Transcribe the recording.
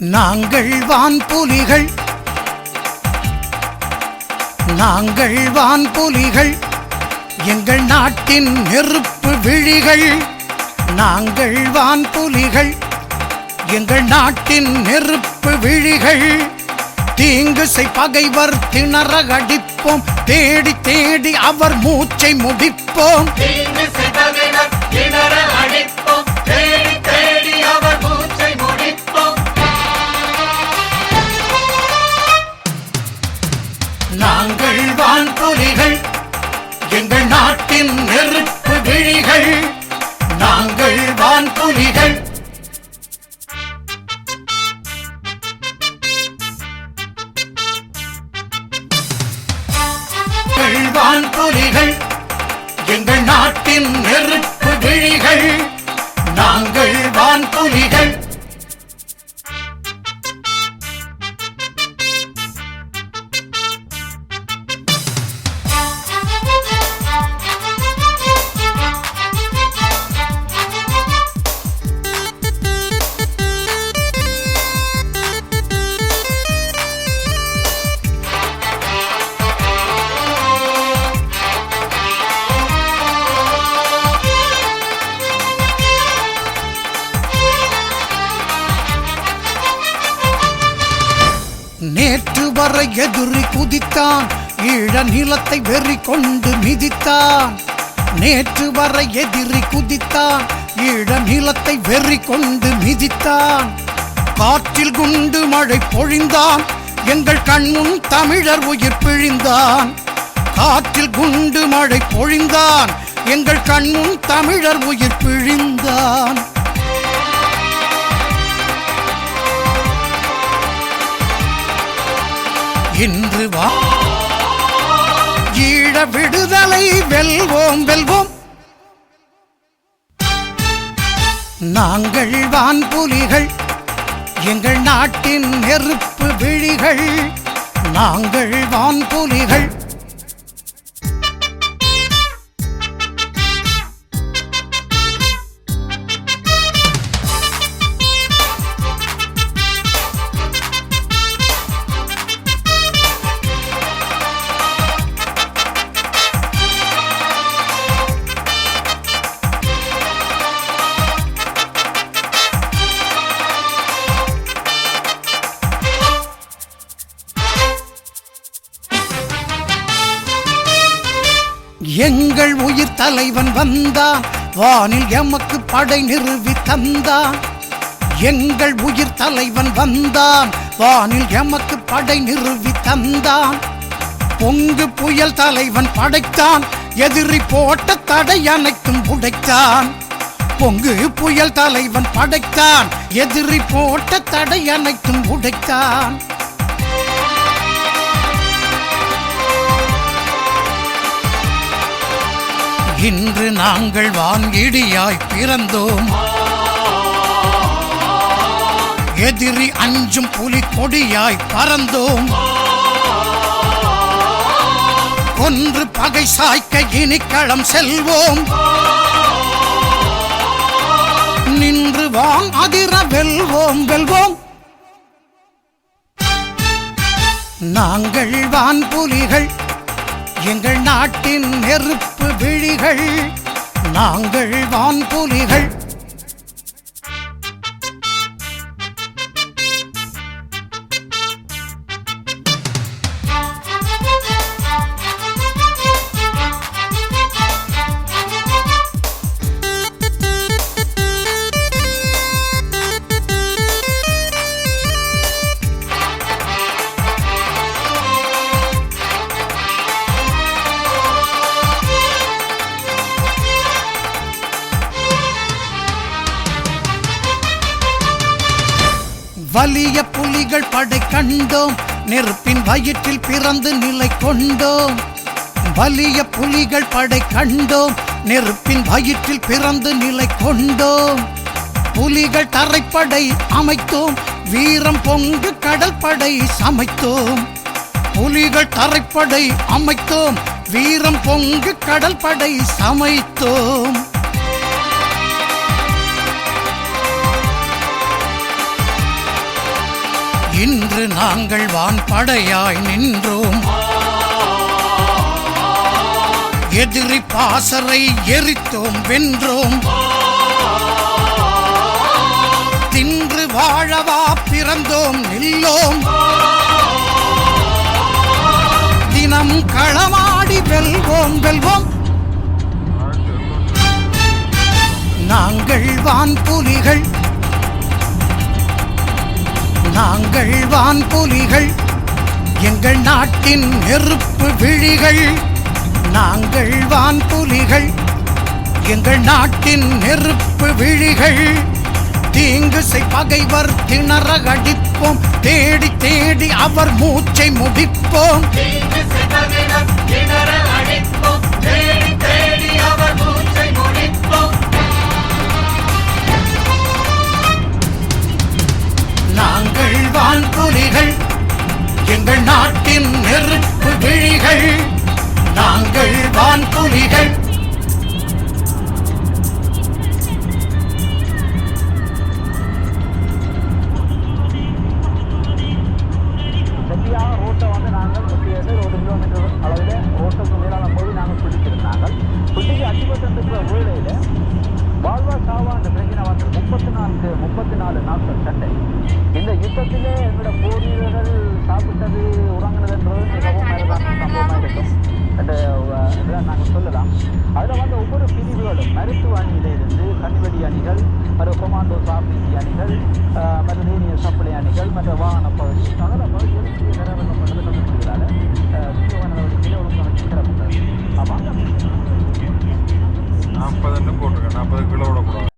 நாங்கள் வான்புலிகள் நாங்கள் வான்புலிகள் எங்கள் நாட்டின் நெருப்பு விழிகள். நாங்கள் வான்புலிகள் எங்கள் நாட்டின் நெருப்பு விழிகள். தீங்கு பகைவர் திணறகடிப்போம். தேடி தேடி அவர் மூச்சை முடிப்போம். நாட்டின் நெருப்பு விழிகள் நாங்கள் வான்புலிகள் எங்கள் வான்புலிகள் எங்கள் நாட்டின் நெருப்பு விழிகள் நாங்கள் வான்புலிகள் நேற்று வரை எதிரி குதித்தான் ஈழ நிலத்தை வெறி கொண்டு மிதித்தான். நேற்று வரை எதிரி குதித்தான் ஈழ நிலத்தை வெறி கொண்டு மிதித்தான். காற்றில் குண்டு மழை பொழிந்தான் எங்கள் கண்முன் தமிழர் உயிர் பிழிந்தான். காற்றில் குண்டு மழை பொழிந்தான் எங்கள் கண்முன் தமிழர் உயிர் பிழிந்தான். இன்று வா. ஈழ விடுதலை வெல்வோம் வெல்வோம். நாங்கள் வான்புலிகள் எங்கள் நாட்டின் நெருப்பு விழிகள். நாங்கள் வான்புலிகள் எங்கள் உயிர் தலைவன் வந்தான் வானில் எமக்கு படை நிறுவி தந்தான் எங்கள் உயிர் தலைவன் வந்தான் வானில் எமக்கு படை நிறுவி தந்தான் பொங்கு புயல் தலைவன் படைத்தான் எதிரி போட்ட தடை அனைத்தும் உடைத்தான். பொங்கு புயல் தலைவன் படைத்தான் எதிரி போட்ட தடை அனைத்தும் உடைத்தான். இன்று நாங்கள் வான்கிடியாய் பிறந்தோம். எதிரி அஞ்சும் புலி கொடியாய் பறந்தோம். கொன்று பகை சாய்க்க இனிக்களம் செல்வோம். நின்று வான் அதிர வெல்வோம் வெல்வோம். நாங்கள் வான் புலிகள் எங்கள் நாட்டின் நெருப்பு விழிகள் நாங்கள் வான்புலிகள் வலிய புலிகள் படை கண்டோம். நெருப்பின் வயிற்றில் பிறந்து நிலை கொண்டோம். வலிய புலிகள் படை கண்டோம். நெருப்பின் வயிற்றில் பிறந்து நிலை கொண்டோம். புலிகள் தரைப்படை அமைத்தோம். வீரம் பொங்கு கடல் படை சமைத்தோம். புலிகள் தரைப்படை அமைத்தோம். வீரம் பொங்கு கடல் படை சமைத்தோம். இன்று நாங்கள் வான்படையாய் நின்றோம். எதிரி பாசறை எரித்தோம் வென்றோம். தின்று வாழவா பிறந்தோம் நில்லோம். தினம் களமாடி வெல்வோம் வெல்வோம். நாங்கள் வான்புலிகள் நாங்கள் வான்புலிகள் எங்கள் நாட்டின் நெருப்பு விழிகள். நாங்கள் வான்புலிகள் எங்கள் நாட்டின் நெருப்பு விழிகள். தீங்கு பகைவர் திணறகடிப்போம் தேடி தேடி அவர் மூச்சை முடிப்போம். தீங்கு திணற அடிப்போம் தேடி தேடி வந்து முப்பத்தி நான்கு முப்பத்தி நாலு நாட்கள் சண்டை அஹ், நாங்கள் சொல்லலாம். அதில் வந்து ஒவ்வொரு பிரிவுகளும் மருத்துவ அணியிலிருந்து கண்வெடி அணிகள் மற்ற கொமாண்டோ சாப்பிசி அணிகள் மற்ற யூனியன் சப்ளை அணிகள் மற்ற வாகன பகுதி. நகர பகுதிகள் நிறைவேற்றப்பட்டது கண்டுபிடிக்கிறாங்க நடவடிக்கையில் ஒழுங்கமைச்சு கிடப்பட்டது ஆமாம் நாற்பதுன்னு போட்டிருக்கேன். நாற்பது கிலோ விடக்கூடாது.